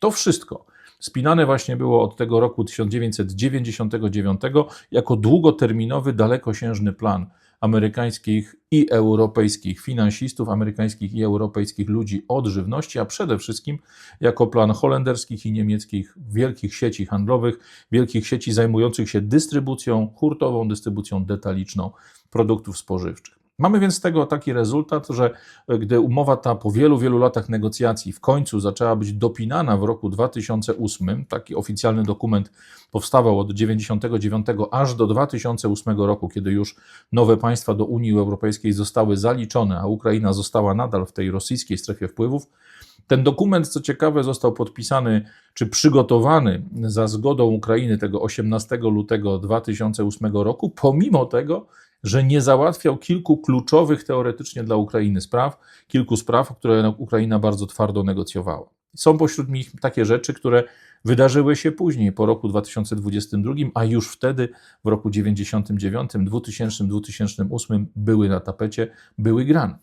To wszystko spinane właśnie było od tego roku 1999 jako długoterminowy, dalekosiężny plan amerykańskich i europejskich finansistów, amerykańskich i europejskich ludzi od żywności, a przede wszystkim jako plan holenderskich i niemieckich wielkich sieci handlowych, wielkich sieci zajmujących się dystrybucją hurtową, dystrybucją detaliczną produktów spożywczych. Mamy więc z tego taki rezultat, że gdy umowa ta po wielu, wielu latach negocjacji w końcu zaczęła być dopinana w roku 2008, taki oficjalny dokument powstawał od 1999 aż do 2008 roku, kiedy już nowe państwa do Unii Europejskiej zostały zaliczone, a Ukraina została nadal w tej rosyjskiej strefie wpływów. Ten dokument, co ciekawe, został podpisany czy przygotowany za zgodą Ukrainy tego 18 lutego 2008 roku, pomimo tego, że nie załatwiał kilku kluczowych teoretycznie dla Ukrainy spraw, kilku spraw, które Ukraina bardzo twardo negocjowała. Są pośród nich takie rzeczy, które wydarzyły się później, po roku 2022, a już wtedy, w roku 99, 2000, 2008 były na tapecie, były grane.